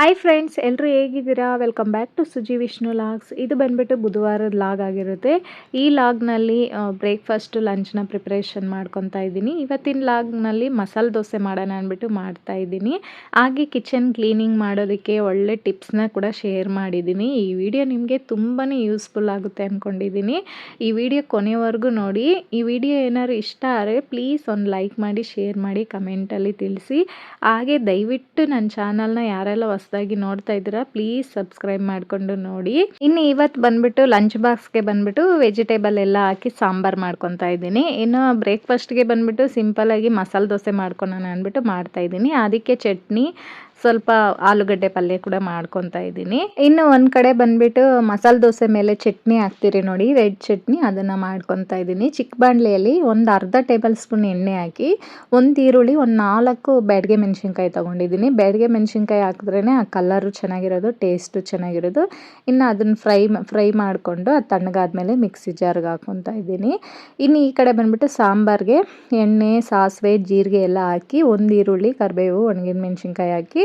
Hi friends ಎಲ್ಲರೂ ಹೇಗಿದ್ದೀರಾ? Welcome back to Suji Vishnu vlogs ಇದು ಬಂದ್ಬಿಟ್ಟು ಬುಧವಾರದ ಲಾಗ್ ಆಗಿರುತ್ತೆ. ಈ ಲಾಗ್ನಲ್ಲಿ ಬ್ರೇಕ್ಫಾಸ್ಟು ಲಂಚ್ನ ಪ್ರಿಪ್ರೇಷನ್ ಮಾಡ್ಕೊತಾ ಇದ್ದೀನಿ. ಇವತ್ತಿನ ಲಾಗ್ನಲ್ಲಿ ಮಸಾಲೆ ದೋಸೆ ಮಾಡೋಣ ಅಂದ್ಬಿಟ್ಟು ಮಾಡ್ತಾ ಇದ್ದೀನಿ. ಹಾಗೆ ಕಿಚನ್ ಕ್ಲೀನಿಂಗ್ ಮಾಡೋದಕ್ಕೆ ಒಳ್ಳೆ ಟಿಪ್ಸ್ನ ಕೂಡ ಶೇರ್ ಮಾಡಿದ್ದೀನಿ. ಈ ವಿಡಿಯೋ ನಿಮಗೆ ತುಂಬಾ ಯೂಸ್ಫುಲ್ ಆಗುತ್ತೆ ಅಂದ್ಕೊಂಡಿದ್ದೀನಿ ಈ ವಿಡಿಯೋ ಕೊನೆವರೆಗೂ ನೋಡಿ. ಈ ವಿಡಿಯೋ ಏನಾದ್ರು ಇಷ್ಟ ಆದರೆ ಪ್ಲೀಸ್ ಒಂದು ಲೈಕ್ ಮಾಡಿ ಶೇರ್ ಮಾಡಿ ಕಮೆಂಟಲ್ಲಿ ತಿಳಿಸಿ. ಹಾಗೆ ದಯವಿಟ್ಟು ನನ್ನ ಚಾನಲ್ನ ಯಾರೆಲ್ಲ ಹೊಸದಾಗಿ ನೋಡ್ತಾ ಇದ್ದೀರಾ ಪ್ಲೀಸ್ ಸಬ್ಸ್ಕ್ರೈಬ್ ಮಾಡಿಕೊಂಡು ನೋಡಿ. ಇನ್ನು ಇವತ್ತು ಬಂದ್ಬಿಟ್ಟು ಲಂಚ್ ಬಾಕ್ಸ್ಗೆ ಬಂದ್ಬಿಟ್ಟು ವೆಜಿಟೇಬಲ್ ಎಲ್ಲ ಹಾಕಿ ಸಾಂಬಾರ್ ಮಾಡ್ಕೊತಾ ಇದ್ದೀನಿ. ಇನ್ನು ಬ್ರೇಕ್ಫಾಸ್ಟ್ಗೆ ಬಂದ್ಬಿಟ್ಟು ಸಿಂಪಲ್ ಆಗಿ ಮಸಾಲೆ ದೋಸೆ ಮಾಡ್ಕೊಳೋಣ ಅಂದ್ಬಿಟ್ಟು ಮಾಡ್ತಾ ಇದ್ದೀನಿ. ಅದಕ್ಕೆ ಚಟ್ನಿ ಸ್ವಲ್ಪ ಆಲೂಗಡ್ಡೆ ಪಲ್ಯ ಕೂಡ ಮಾಡ್ಕೊತಾ ಇದ್ದೀನಿ. ಇನ್ನು ಒಂದು ಕಡೆ ಬಂದ್ಬಿಟ್ಟು ಮಸಾಲೆ ದೋಸೆ ಮೇಲೆ ಚಟ್ನಿ ಹಾಕ್ತೀರಿ ನೋಡಿ, ರೆಡ್ ಚಟ್ನಿ ಅದನ್ನು ಮಾಡ್ಕೊತಾ ಇದ್ದೀನಿ. ಚಿಕ್ಕ ಬಾಣಲೆಯಲ್ಲಿ ಒಂದು ಅರ್ಧ ಟೇಬಲ್ ಸ್ಪೂನ್ ಎಣ್ಣೆ ಹಾಕಿ, ಒಂದು ಈರುಳ್ಳಿ, ಒಂದು ನಾಲ್ಕು ಬ್ಯಾಡ್ಗೆ ಮೆಣಸಿನ್ಕಾಯಿ ತಗೊಂಡಿದ್ದೀನಿ. ಬ್ಯಾಡ್ಗೆ ಮೆಣಸಿನ್ಕಾಯಿ ಹಾಕಿದ್ರೇ ಆ ಕಲರು ಚೆನ್ನಾಗಿರೋದು ಟೇಸ್ಟು ಚೆನ್ನಾಗಿರೋದು. ಇನ್ನು ಅದನ್ನು ಫ್ರೈ ಫ್ರೈ ಮಾಡಿಕೊಂಡು ಅದು ತಣ್ಣಗಾದ್ಮೇಲೆ ಮಿಕ್ಸಿ ಜಾರ್ಗೆ ಹಾಕ್ಕೊತಾ ಇದ್ದೀನಿ. ಇನ್ನು ಈ ಕಡೆ ಬಂದ್ಬಿಟ್ಟು ಸಾಂಬಾರಿಗೆ ಎಣ್ಣೆ, ಸಾಸಿವೆ, ಜೀರಿಗೆ ಎಲ್ಲ ಹಾಕಿ, ಒಂದು ಈರುಳ್ಳಿ, ಕರಿಬೇವು, ಒಣಗಿನ ಮೆಣಸಿನ್ಕಾಯಿ ಹಾಕಿ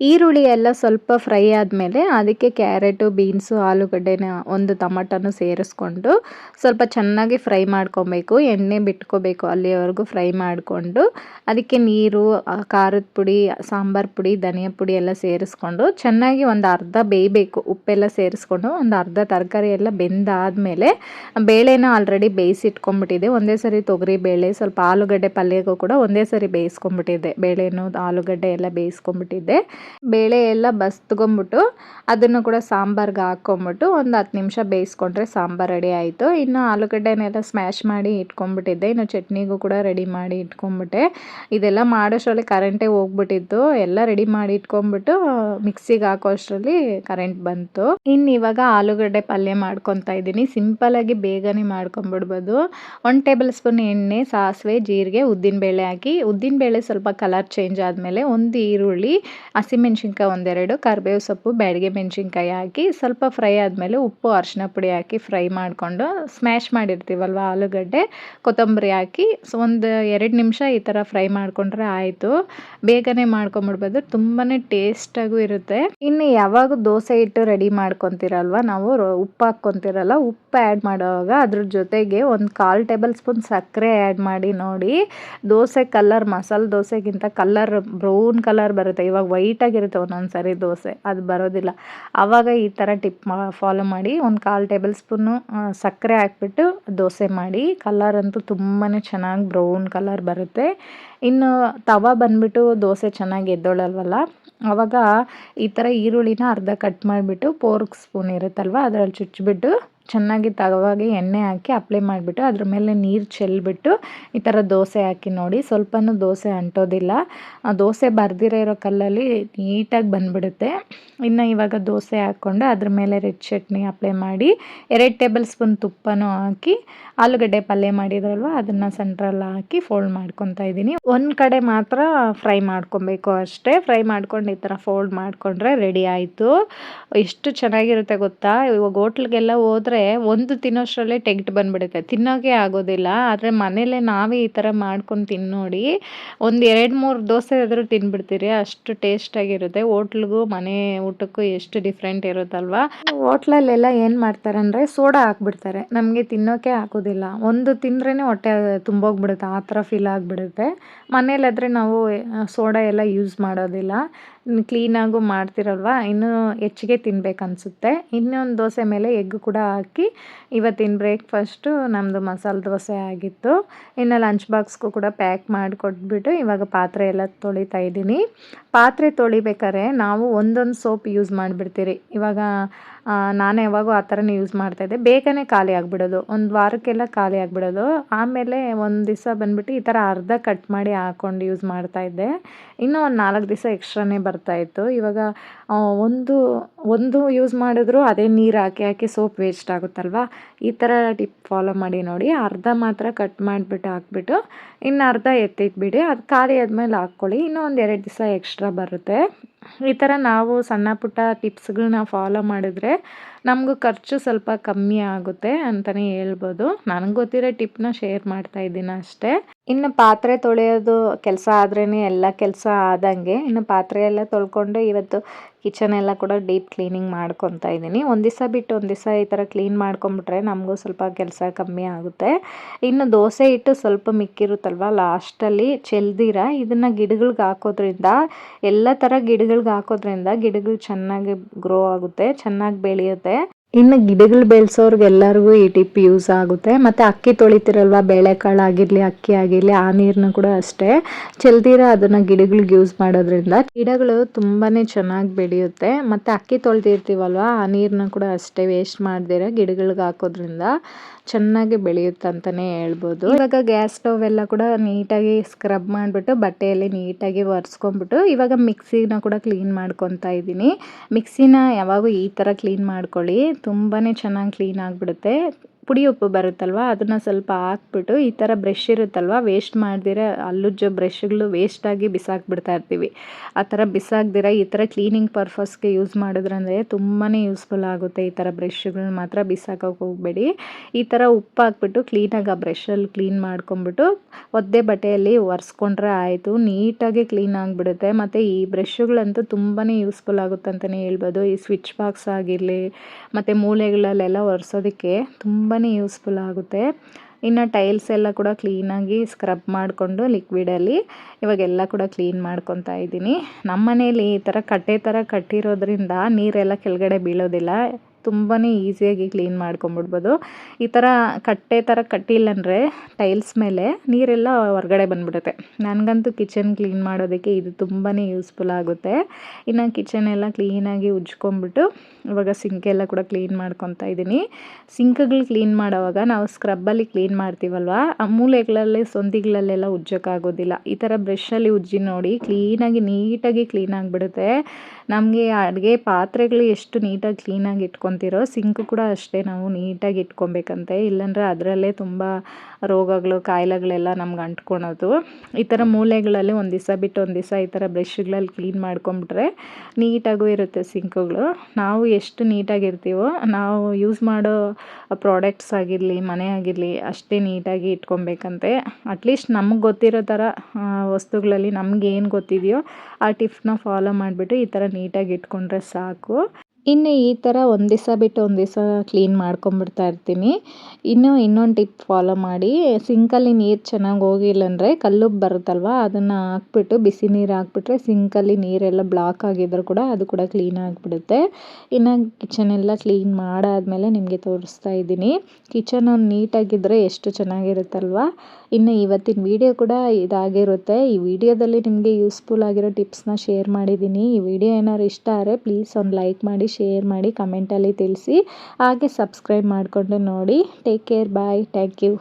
ಈರುಳ್ಳಿ ಎಲ್ಲ ಸ್ವಲ್ಪ ಫ್ರೈ ಆದಮೇಲೆ ಅದಕ್ಕೆ ಕ್ಯಾರೆಟು, ಬೀನ್ಸು, ಆಲೂಗಡ್ಡೆನ ಒಂದು ಟಮಟನೂ ಸೇರಿಸ್ಕೊಂಡು ಸ್ವಲ್ಪ ಚೆನ್ನಾಗಿ ಫ್ರೈ ಮಾಡ್ಕೊಬೇಕು. ಎಣ್ಣೆ ಬಿಟ್ಕೋಬೇಕು ಅಲ್ಲಿವರೆಗೂ ಫ್ರೈ ಮಾಡಿಕೊಂಡು. ಅದಕ್ಕೆ ನೀರು ಖಾರದ ಪುಡಿ, ಸಾಂಬಾರು ಪುಡಿ, ಧನಿಯಾ ಪುಡಿ ಎಲ್ಲ ಸೇರಿಸ್ಕೊಂಡು ಚೆನ್ನಾಗಿ ಒಂದು ಅರ್ಧ ಬೇಯಬೇಕು. ಉಪ್ಪೆಲ್ಲ ಸೇರಿಸ್ಕೊಂಡು ಒಂದು ಅರ್ಧ ತರಕಾರಿ ಎಲ್ಲ ಬೆಂದಾದಮೇಲೆ ಬೇಳೆನ ಆಲ್ರೆಡಿ ಬೇಯಿಸಿಟ್ಕೊಂಡ್ಬಿಟ್ಟಿದೆ. ಒಂದೇ ಸರಿ ತೊಗರಿ ಬೇಳೆ, ಸ್ವಲ್ಪ ಆಲೂಗಡ್ಡೆ ಪಲ್ಯಗೂ ಕೂಡ ಒಂದೇ ಸರಿ ಬೇಯಿಸ್ಕೊಂಬಿಟ್ಟಿದ್ದೆ ಬೇಳೆನೂ, ಆಲೂಗಡ್ಡೆ ಎಲ್ಲ ಬೇಯಿಸ್ಕೊಂಡ್ಬಿಟ್ಟಿದ್ದೆ. ಬೇಳೆ ಎಲ್ಲ ಬಸ್ತ್ಕೊಂಬಿಟ್ಟು ಅದನ್ನು ಕೂಡ ಸಾಂಬಾರ್ಗೆ ಹಾಕ್ಕೊಂಬಿಟ್ಟು ಒಂದು ಹತ್ತು ನಿಮಿಷ ಬೇಯಿಸ್ಕೊಂಡ್ರೆ ಸಾಂಬಾರು ರೆಡಿ ಆಯಿತು. ಇನ್ನು ಆಲೂಗಡ್ಡೆನೆಲ್ಲ ಸ್ಮ್ಯಾಶ್ ಮಾಡಿ ಇಟ್ಕೊಂಡ್ಬಿಟ್ಟಿದ್ದೆ ಇನ್ನು ಚಟ್ನಿಗೂ ಕೂಡ ರೆಡಿ ಮಾಡಿ ಇಟ್ಕೊಂಡ್ಬಿಟ್ಟೆ ಇದೆಲ್ಲ ಮಾಡೋಷ್ಟರಲ್ಲಿ ಕರೆಂಟೇ ಹೋಗ್ಬಿಟ್ಟಿತ್ತು. ಎಲ್ಲ ರೆಡಿ ಮಾಡಿ ಇಟ್ಕೊಂಡ್ಬಿಟ್ಟು ಮಿಕ್ಸಿಗೆ ಹಾಕೋ ಅಷ್ಟರಲ್ಲಿ ಕರೆಂಟ್ ಬಂತು. ಇನ್ನು ಇವಾಗ ಆಲೂಗಡ್ಡೆ ಪಲ್ಯ ಮಾಡ್ಕೊತಾ ಇದ್ದೀನಿ. ಸಿಂಪಲಾಗಿ ಬೇಗನೆ ಮಾಡ್ಕೊಂಬಿಡ್ಬೋದು. ಒನ್ ಟೇಬಲ್ ಸ್ಪೂನ್ ಎಣ್ಣೆ, ಸಾಸಿವೆ, ಜೀರಿಗೆ, ಉದ್ದಿನಬೇಳೆ ಹಾಕಿ. ಉದ್ದಿನಬೇಳೆ ಸ್ವಲ್ಪ ಕಲರ್ ಚೇಂಜ್ ಆದಮೇಲೆ ಒಂದು ಈರುಳ್ಳಿ ಹಸಿಮೆಣ್ಸಿನ್ಕಾಯಿ ಒಂದೆರಡು, ಕರಿಬೇವು ಸೊಪ್ಪು, ಬ್ಯಾಡಿಗೆ ಮೆಣಸಿನ್ಕಾಯಿ ಹಾಕಿ ಸ್ವಲ್ಪ ಫ್ರೈ ಆದಮೇಲೆ ಉಪ್ಪು ಅರಿಶಿನ ಪುಡಿ ಹಾಕಿ ಫ್ರೈ ಮಾಡಿಕೊಂಡು ಸ್ಮ್ಯಾಶ್ ಮಾಡಿರ್ತೀವಲ್ವ ಆಲೂಗಡ್ಡೆ, ಕೊತ್ತಂಬರಿ ಹಾಕಿ ಸೊ ಒಂದು ಎರಡು ನಿಮಿಷ ಈ ಥರ ಫ್ರೈ ಮಾಡಿಕೊಂಡ್ರೆ ಆಯಿತು. ಬೇಗನೆ ಮಾಡ್ಕೊಂಬಿಡ್ಬೋದು ತುಂಬಾ ಟೇಸ್ಟಾಗೂ ಇರುತ್ತೆ. ಇನ್ನು ಯಾವಾಗ ದೋಸೆ ಹಿಟ್ಟು ರೆಡಿ ಮಾಡ್ಕೊತಿರಲ್ವ ನಾವು ಉಪ್ಪು ಹಾಕ್ಕೊತಿರಲ್ಲ, ಉಪ್ಪು ಆ್ಯಡ್ ಮಾಡುವಾಗ ಅದ್ರ ಜೊತೆಗೆ ಒಂದು ಕಾಲು ಟೇಬಲ್ ಸ್ಪೂನ್ ಸಕ್ಕರೆ ಆ್ಯಡ್ ಮಾಡಿ ನೋಡಿ. ದೋಸೆ ಕಲರ್ ಮಸಾಲೆ ದೋಸೆಗಿಂತ ಕಲರ್ ಬ್ರೌನ್ ಕಲರ್ ಬರುತ್ತೆ, ಇವಾಗ ವೈಟ್ ನೀಟಾಗಿರುತ್ತೆ ಒಂದೊಂದು ಸಾರಿ ದೋಸೆ, ಅದು ಬರೋದಿಲ್ಲ. ಆವಾಗ ಈ ಥರ ಟಿಪ್ ಮಾ, ಫಾಲೋ ಮಾಡಿ, ಒಂದು ಕಾಲು ಟೇಬಲ್ ಸ್ಪೂನು ಸಕ್ಕರೆ ಹಾಕ್ಬಿಟ್ಟು ದೋಸೆ ಮಾಡಿ. ಕಲರ್ ಅಂತೂ ತುಂಬಾ ಚೆನ್ನಾಗಿ ಬ್ರೌನ್ ಕಲರ್ ಬರುತ್ತೆ. ಇನ್ನು ತವ ಬಂದ್ಬಿಟ್ಟು ದೋಸೆ ಚೆನ್ನಾಗಿ ಎದ್ದೊಳಲ್ವಲ್ಲ ಆವಾಗ ಈ ಥರ ಈರುಳ್ಳಿನ ಅರ್ಧ ಕಟ್ ಮಾಡಿಬಿಟ್ಟು, ಪೋರ್ಕ್ ಸ್ಪೂನ್ ಇರುತ್ತಲ್ವ, ಅದರಲ್ಲಿ ಚುಚ್ಚಿಬಿಟ್ಟು ಚೆನ್ನಾಗಿ ತಗವಾಗಿ ಎಣ್ಣೆ ಹಾಕಿ ಅಪ್ಲೈ ಮಾಡಿಬಿಟ್ಟು ಅದ್ರ ಮೇಲೆ ನೀರು ಚೆಲ್ಬಿಟ್ಟು ಈ ಥರ ದೋಸೆ ಹಾಕಿ ನೋಡಿ. ಸ್ವಲ್ಪನೂ ದೋಸೆ ಅಂಟೋದಿಲ್ಲ. ದೋಸೆ ಬರ್ದಿರೋ ಇರೋ ಕಲ್ಲಲ್ಲಿ ನೀಟಾಗಿ ಬಂದುಬಿಡುತ್ತೆ. ಇನ್ನು ಇವಾಗ ದೋಸೆ ಹಾಕ್ಕೊಂಡು ಅದ್ರ ಮೇಲೆ ರೆಡ್ ಚಟ್ನಿ ಅಪ್ಲೈ ಮಾಡಿ, ಎರಡು ಟೇಬಲ್ ಸ್ಪೂನ್ ತುಪ್ಪನೂ ಹಾಕಿ, ಆಲೂಗಡ್ಡೆ ಪಲ್ಯ ಮಾಡಿದ್ರಲ್ವ ಅದನ್ನು ಸೆಂಟ್ರಲ್ಲಿ ಹಾಕಿ ಫೋಲ್ಡ್ ಮಾಡ್ಕೊತಾ ಇದ್ದೀನಿ. ಒಂದು ಕಡೆ ಮಾತ್ರ ಫ್ರೈ ಮಾಡ್ಕೊಬೇಕು ಅಷ್ಟೇ. ಫ್ರೈ ಮಾಡ್ಕೊಂಡು ಈ ಥರ ಫೋಲ್ಡ್ ಮಾಡಿಕೊಂಡ್ರೆ ರೆಡಿ ಆಯಿತು. ಎಷ್ಟು ಚೆನ್ನಾಗಿರುತ್ತೆ ಗೊತ್ತಾ? ಇವಾಗ ಹೋಟ್ಲಿಗೆಲ್ಲ ಹೋದ್ರೆ ಒಂದು ತಿನ್ನೋಷ್ಟರಲ್ಲೇ ಟೆಗ್ಟ್ ಬಂದ್ಬಿಡುತ್ತೆ. ತಿನ್ನೋಕೆ ಆಗೋದಿಲ್ಲ. ಆದರೆ ಮನೇಲೆ ನಾವೇ ಈ ಥರ ಮಾಡ್ಕೊಂಡು ತಿನ್ನೋಡಿ ಒಂದು ಎರಡು ಮೂರು ದೋಸೆ ಆದರೂ ತಿನ್ಬಿಡ್ತೀರಿ. ಅಷ್ಟು ಟೇಸ್ಟಾಗಿರುತ್ತೆ ಹೋಟ್ಲಿಗೂ ಮನೆ ಊಟಕ್ಕೂ ಎಷ್ಟು ಡಿಫ್ರೆಂಟ್ ಇರುತ್ತಲ್ವ? ಹೋಟ್ಲಲ್ಲೆಲ್ಲ ಏನು ಮಾಡ್ತಾರೆ ಅಂದರೆ ಸೋಡಾ ಹಾಕ್ಬಿಡ್ತಾರೆ. ನಮಗೆ ತಿನ್ನೋಕೆ ಆಗೋದಿಲ್ಲ. ಒಂದು ತಿಂದ್ರೇ ಹೊಟ್ಟೆ ತುಂಬೋಗ್ಬಿಡುತ್ತೆ. ಆ ಥರ ಫೀಲ್ ಆಗಿಬಿಡುತ್ತೆ. ಮನೇಲಾದರೆ ನಾವು ಸೋಡಾ ಎಲ್ಲ ಯೂಸ್ ಮಾಡೋದಿಲ್ಲ. ಕ್ಲೀನಾಗೂ ಮಾಡ್ತಿರಲ್ವ? ಇನ್ನೂ ಹೆಚ್ಚಿಗೆ ತಿನ್ಬೇಕು ಅನಿಸುತ್ತೆ ಇನ್ನೊಂದು ದೋಸೆ ಮೇಲೆ ಎಗ್ ಕೂಡ ಹಾಕಿ ಇವತ್ತಿನ ಬ್ರೇಕ್ಫಾಸ್ಟು ನಮ್ಮದು ಮಸಾಲೆ ದೋಸೆ ಆಗಿತ್ತು. ಇನ್ನು ಲಂಚ್ ಬಾಕ್ಸ್ಗೂ ಕೂಡ ಪ್ಯಾಕ್ ಮಾಡಿಕೊಟ್ಬಿಟ್ಟು ಇವಾಗ ಪಾತ್ರೆ ಎಲ್ಲ ತೊಳಿತಾ ಇದ್ದೀನಿ. ಪಾತ್ರೆ ತೊಳಿಬೇಕಾದ್ರೆ ನಾವು ಒಂದೊಂದು ಸೋಪ್ ಯೂಸ್ ಮಾಡಿಬಿಡ್ತೀರಿ. ಇವಾಗ ನಾನು ಯಾವಾಗೂ ಆ ಥರನೇ ಯೂಸ್ ಮಾಡ್ತಾಯಿದ್ದೆ ಬೇಗನೆ ಖಾಲಿ ಆಗಿಬಿಡೋದು. ಒಂದು ವಾರಕ್ಕೆಲ್ಲ ಖಾಲಿ ಆಗಿಬಿಡೋದು. ಆಮೇಲೆ ಒಂದು ದಿವಸ ಬಂದುಬಿಟ್ಟು ಈ ಥರ ಅರ್ಧ ಕಟ್ ಮಾಡಿ ಹಾಕ್ಕೊಂಡು ಯೂಸ್ ಮಾಡ್ತಾಯಿದ್ದೆ ಇನ್ನೂ ಒಂದು ನಾಲ್ಕು ದಿವಸ ಎಕ್ಸ್ಟ್ರಾನೇ ಬರ್ತಾಯಿತ್ತು ಇವಾಗ ಒಂದು ಒಂದು ಯೂಸ್ ಮಾಡಿದ್ರು ಅದೇ ನೀರು ಹಾಕಿ ಹಾಕಿ ಸೋಪ್ ವೇಸ್ಟ್ ಆಗುತ್ತಲ್ವ? ಈ ಥರ ಟಿಪ್ ಫಾಲೋ ಮಾಡಿ ನೋಡಿ. ಅರ್ಧ ಮಾತ್ರ ಕಟ್ ಮಾಡಿಬಿಟ್ಟು ಹಾಕ್ಬಿಟ್ಟು ಇನ್ನು ಅರ್ಧ ಎತ್ತಿಟ್ಬಿಡಿ. ಅದು ಖಾಲಿ ಆದಮೇಲೆ ಹಾಕ್ಕೊಳ್ಳಿ. ಇನ್ನೂ ಒಂದು ಎರಡು ದಿವಸ ಎಕ್ಸ್ಟ್ರಾ ಬರುತ್ತೆ. ಈ ಥರ ನಾವು ಸಣ್ಣ ಪುಟ್ಟ ಟಿಪ್ಸ್ಗಳನ್ನ ಫಾಲೋ ಮಾಡಿದ್ರೆ ನಮಗೂ ಖರ್ಚು ಸ್ವಲ್ಪ ಕಮ್ಮಿ ಆಗುತ್ತೆ ಅಂತಲೇ ಹೇಳ್ಬೋದು. ನನಗೆ ಗೊತ್ತಿರೋ ಟಿಪ್ನ ಶೇರ್ ಮಾಡ್ತಾ ಇದ್ದೀನಿ ಅಷ್ಟೇ. ಇನ್ನು ಪಾತ್ರೆ ತೊಳೆಯೋದು ಕೆಲಸ ಆದ್ರೇ ಎಲ್ಲ ಕೆಲಸ ಆದಂಗೆ ಇನ್ನು ಪಾತ್ರೆ ಎಲ್ಲ ತೊಳ್ಕೊಂಡು ಇವತ್ತು ಕಿಚನ್ ಎಲ್ಲ ಕೂಡ ಡೀಪ್ ಕ್ಲೀನಿಂಗ್ ಮಾಡ್ಕೊತಾ ಇದ್ದೀನಿ. ಒಂದು ದಿವಸ ಬಿಟ್ಟು ಒಂದು ದಿವಸ ಈ ಥರ ಕ್ಲೀನ್ ಮಾಡ್ಕೊಂಬಿಟ್ರೆ ನಮಗೂ ಸ್ವಲ್ಪ ಕೆಲಸ ಕಮ್ಮಿ ಆಗುತ್ತೆ. ಇನ್ನು ದೋಸೆ ಹಿಟ್ಟು ಸ್ವಲ್ಪ ಮಿಕ್ಕಿರುತ್ತಲ್ವ? ಲಾಸ್ಟಲ್ಲಿ ಚೆಲ್ದಿರ? ಇದನ್ನು ಗಿಡಗಳ್ಗೆ ಹಾಕೋದ್ರಿಂದ, ಎಲ್ಲ ಥರ ಗಿಡಗಳ್ಗೆ ಹಾಕೋದ್ರಿಂದ ಗಿಡಗಳು ಚೆನ್ನಾಗಿ ಗ್ರೋ ಆಗುತ್ತೆ, ಚೆನ್ನಾಗಿ ಬೆಳೆಯುತ್ತೆ. ಇನ್ನು ಗಿಡಗಳು ಬೆಳೆಸೋರ್ಗೆಲ್ಲರಿಗೂ ಈ ಟಿಪ್ ಯೂಸ್ ಆಗುತ್ತೆ. ಮತ್ತು ಅಕ್ಕಿ ತೊಳಿತಿರಲ್ವ? ಬೇಳೆಕಾಳು ಆಗಿರಲಿ, ಅಕ್ಕಿ ಆಗಿರಲಿ, ಆ ನೀರನ್ನ ಕೂಡ ಅಷ್ಟೇ. ಚೆಲ್ದಿರ ಅದನ್ನು ಗಿಡಗಳಿಗೆ ಯೂಸ್ ಮಾಡೋದ್ರಿಂದ ಗಿಡಗಳು ತುಂಬಾ ಚೆನ್ನಾಗಿ ಬೆಳೆಯುತ್ತೆ. ಮತ್ತು ಅಕ್ಕಿ ತೊಳೆದಿರ್ತೀವಲ್ವ? ಆ ನೀರನ್ನ ಕೂಡ ಅಷ್ಟೇ ವೇಸ್ಟ್ ಮಾಡ್ದಿರ ಗಿಡಗಳಿಗೆ ಹಾಕೋದ್ರಿಂದ. ಚೆನ್ನಾಗಿ ಬೆಳೆಯುತ್ತೆ ಅಂತಲೇ ಹೇಳ್ಬೋದು. ಇವಾಗ ಗ್ಯಾಸ್ ಸ್ಟೌವ್ ಎಲ್ಲ ಕೂಡ ನೀಟಾಗಿ ಸ್ಕ್ರಬ್ ಮಾಡಿಬಿಟ್ಟು ಬಟ್ಟೆಯಲ್ಲಿ ನೀಟಾಗಿ ಒರೆಸ್ಕೊಂಬಿಟ್ಟು ಇವಾಗ ಮಿಕ್ಸಿನ ಕೂಡ ಕ್ಲೀನ್ ಮಾಡ್ಕೊತಾ ಇದ್ದೀನಿ. ಮಿಕ್ಸಿನ ಯಾವಾಗೂ ಈ ಥರ ಕ್ಲೀನ್ ಮಾಡ್ಕೊಳ್ಳಿ. ತುಂಬಾ ಚೆನ್ನಾಗಿ ಕ್ಲೀನ್ ಆಗಿಬಿಡುತ್ತೆ. ಪುಡಿ ಉಪ್ಪು ಬರುತ್ತಲ್ವ, ಅದನ್ನು ಸ್ವಲ್ಪ ಹಾಕ್ಬಿಟ್ಟು ಈ ಥರ ಬ್ರಷ್ ಇರುತ್ತಲ್ವ ವೇಸ್ಟ್ ಮಾಡ್ದಿರ ಅಲ್ಲುಜ್ಜೋ ಬ್ರಷ್ಗಳು ವೇಸ್ಟಾಗಿ ಬಿಸಾಕ್ಬಿಡ್ತಾ ಇರ್ತೀವಿ. ಆ ಥರ ಬಿಸಾಕ್ದಿರ ಈ ಥರ ಕ್ಲೀನಿಂಗ್ ಪರ್ಪಸ್ಗೆ ಯೂಸ್ ಮಾಡಿದ್ರಂದರೆ ತುಂಬಾ ಯೂಸ್ಫುಲ್ ಆಗುತ್ತೆ ಈ ಥರ ಬ್ರಷ್ಗಳನ್ನ ಮಾತ್ರ ಬಿಸಾಕೋಕೆ ಹೋಗಬೇಡಿ. ಈ ಥರ ಉಪ್ಪು ಹಾಕ್ಬಿಟ್ಟು ಕ್ಲೀನಾಗಿ ಆ ಬ್ರಷಲ್ಲಿ ಕ್ಲೀನ್ ಮಾಡ್ಕೊಂಬಿಟ್ಟು ಒದ್ದೆ ಬಟ್ಟೆಯಲ್ಲಿ ಒರೆಸ್ಕೊಂಡ್ರೆ ಆಯಿತು, ನೀಟಾಗಿ ಕ್ಲೀನ್ ಆಗಿಬಿಡುತ್ತೆ. ಮತ್ತು ಈ ಬ್ರಷ್ಗಳಂತೂ ತುಂಬಾ ಯೂಸ್ಫುಲ್ ಆಗುತ್ತೆ ಅಂತಲೇ ಹೇಳ್ಬೋದು. ಈ ಸ್ವಿಚ್ ಬಾಕ್ಸ್ ಆಗಿರಲಿ, ಮತ್ತು ಮೂಲೆಗಳಲ್ಲೆಲ್ಲ ಒರೆಸೋದಕ್ಕೆ ತುಂಬಾ ಯೂಸ್ಫುಲ್ ಆಗುತ್ತೆ. ಇನ್ನು ಟೈಲ್ಸ್ ಎಲ್ಲ ಕೂಡ ಕ್ಲೀನಾಗಿ ಸ್ಕ್ರಬ್ ಮಾಡಿಕೊಂಡು ಲಿಕ್ವಿಡಲ್ಲಿ ಇವಾಗೆಲ್ಲ ಕೂಡ ಕ್ಲೀನ್ ಮಾಡ್ಕೊತಾ ಇದ್ದೀನಿ. ನಮ್ಮ ಮನೇಲಿ ಈ ಥರ ಕಟ್ಟೆ ಥರ ಕಟ್ಟಿರೋದ್ರಿಂದ ನೀರೆಲ್ಲ ಕೆಳಗಡೆ ಬೀಳೋದಿಲ್ಲ. ತುಂಬಾ ಈಸಿಯಾಗಿ ಕ್ಲೀನ್ ಮಾಡ್ಕೊಂಬಿಡ್ಬೋದು. ಈ ಥರ ಕಟ್ಟೆ ಥರ ಕಟ್ಟಿಲ್ಲ ಅಂದರೆ ಟೈಲ್ಸ್ ಮೇಲೆ ನೀರೆಲ್ಲ ಹೊರ್ಗಡೆ ಬಂದ್ಬಿಡುತ್ತೆ. ನನಗಂತೂ ಕಿಚನ್ ಕ್ಲೀನ್ ಮಾಡೋದಕ್ಕೆ ಇದು ತುಂಬಾ ಯೂಸ್ಫುಲ್ ಆಗುತ್ತೆ. ಇನ್ನು ಕಿಚನ್ ಎಲ್ಲ ಕ್ಲೀನಾಗಿ ಉಜ್ಕೊಂಬಿಟ್ಟು ಇವಾಗ ಸಿಂಕೆಲ್ಲ ಕೂಡ ಕ್ಲೀನ್ ಮಾಡ್ಕೊತಾ ಇದ್ದೀನಿ. ಸಿಂಕ್ಗಳು ಕ್ಲೀನ್ ಮಾಡೋವಾಗ ನಾವು ಸ್ಕ್ರಬ್ಬಲ್ಲಿ ಕ್ಲೀನ್ ಮಾಡ್ತೀವಲ್ವ, ಆ ಮೂಲೆಗಳಲ್ಲಿ ಸೊಂದಿಗಳಲ್ಲೆಲ್ಲ ಉಜ್ಜೋಕ್ಕಾಗೋದಿಲ್ಲ. ಈ ಥರ ಬ್ರಷಲ್ಲಿ ಉಜ್ಜಿ ನೋಡಿ ಕ್ಲೀನಾಗಿ ನೀಟಾಗಿ ಕ್ಲೀನ್ ಆಗಿಬಿಡುತ್ತೆ. ನಮಗೆ ಅಡುಗೆ ಪಾತ್ರೆಗಳು ಎಷ್ಟು ನೀಟಾಗಿ ಕ್ಲೀನಾಗಿ ಇಟ್ಕೊತಿರೋ, ಸಿಂಕ್ ಕೂಡ ಅಷ್ಟೇ ನಾವು ನೀಟಾಗಿ ಇಟ್ಕೊಬೇಕಂತೆ. ಇಲ್ಲಾಂದರೆ ಅದರಲ್ಲೇ ತುಂಬ ರೋಗಗಳು, ಕಾಯಿಲೆಗಳೆಲ್ಲ ನಮ್ಗೆ ಅಂಟ್ಕೊಳೋದು. ಈ ಥರ ಮೂಲೆಗಳಲ್ಲಿ ಒಂದು ದಿವಸ ಬಿಟ್ಟು ಒಂದು ದಿವಸ ಈ ಥರ ಬ್ರಷ್ಗಳಲ್ಲಿ ಕ್ಲೀನ್ ಮಾಡ್ಕೊಂಬಿಟ್ರೆ ನೀಟಾಗೂ ಇರುತ್ತೆ ಸಿಂಕ್ಗಳು. ನಾವು ಎಷ್ಟು ನೀಟಾಗಿರ್ತೀವೋ ನಾವು ಯೂಸ್ ಮಾಡೋ ಪ್ರಾಡಕ್ಟ್ಸ್ ಆಗಿರಲಿ, ಮನೆ ಆಗಿರಲಿ ಅಷ್ಟೇ ನೀಟಾಗಿ ಇಟ್ಕೊಬೇಕಂತೆ. ಅಟ್ಲೀಸ್ಟ್ ನಮಗೆ ಗೊತ್ತಿರೋ ಥರ ವಸ್ತುಗಳಲ್ಲಿ ನಮಗೇನು ಗೊತ್ತಿದೆಯೋ ಆ ಟಿಫ್ನ ಫಾಲೋ ಮಾಡಿಬಿಟ್ಟು ಈ ಥರ ನೀಟಾಗಿ ಇಟ್ಕೊಂಡ್ರೆ ಸಾಕು. ಇನ್ನು ಈ ಥರ ಒಂದು ದಿವಸ ಬಿಟ್ಟು ಒಂದು ದಿವಸ ಕ್ಲೀನ್ ಮಾಡ್ಕೊಂಬಿಡ್ತಾ ಇರ್ತೀನಿ. ಇನ್ನು ಇನ್ನೊಂದು ಟಿಪ್ ಫಾಲೋ ಮಾಡಿ. ಸಿಂಕಲ್ಲಿ ನೀರು ಚೆನ್ನಾಗಿ ಹೋಗಿಲ್ಲ ಅಂದರೆ ಕಲ್ಲು ಬರುತ್ತಲ್ವ, ಅದನ್ನು ಹಾಕ್ಬಿಟ್ಟು, ಬಿಸಿ ನೀರು ಹಾಕ್ಬಿಟ್ರೆ ಸಿಂಕಲ್ಲಿ ನೀರೆಲ್ಲ ಬ್ಲಾಕ್ ಆಗಿದ್ರು ಕೂಡ ಅದು ಕೂಡ ಕ್ಲೀನ್ ಆಗಿಬಿಡುತ್ತೆ. ಇನ್ನು ಕಿಚನ್ ಎಲ್ಲ ಕ್ಲೀನ್ ಮಾಡಾದಮೇಲೆ ನಿಮಗೆ ತೋರಿಸ್ತಾ ಇದ್ದೀನಿ. ಕಿಚನ್ ನೀಟಾಗಿದ್ದರೆ ಎಷ್ಟು ಚೆನ್ನಾಗಿರುತ್ತಲ್ವ? ಇನ್ನು ಇವತ್ತಿನ ವಿಡಿಯೋ ಕೂಡ ಇದಾಗಿರುತ್ತೆ. ಈ ವಿಡಿಯೋದಲ್ಲಿ ನಿಮಗೆ ಯೂಸ್ಫುಲ್ ಆಗಿರೋ ಟಿಪ್ಸ್ನ ಶೇರ್ ಮಾಡಿದ್ದೀನಿ. ಈ ವಿಡಿಯೋ ಏನಾದ್ರು ಇಷ್ಟ ಆದರೆ ಪ್ಲೀಸ್ ಒಂದು ಲೈಕ್ ಮಾಡಿ ಶೇರ್ ಮಾಡಿ ಕಮೆಂಟಲ್ಲಿ ತಿಳಿಸಿ. ಹಾಗೆ ಸಬ್ಸ್ಕ್ರೈಬ್ ಮಾಡಿಕೊಂಡು ನೋಡಿ. Take care bye thank you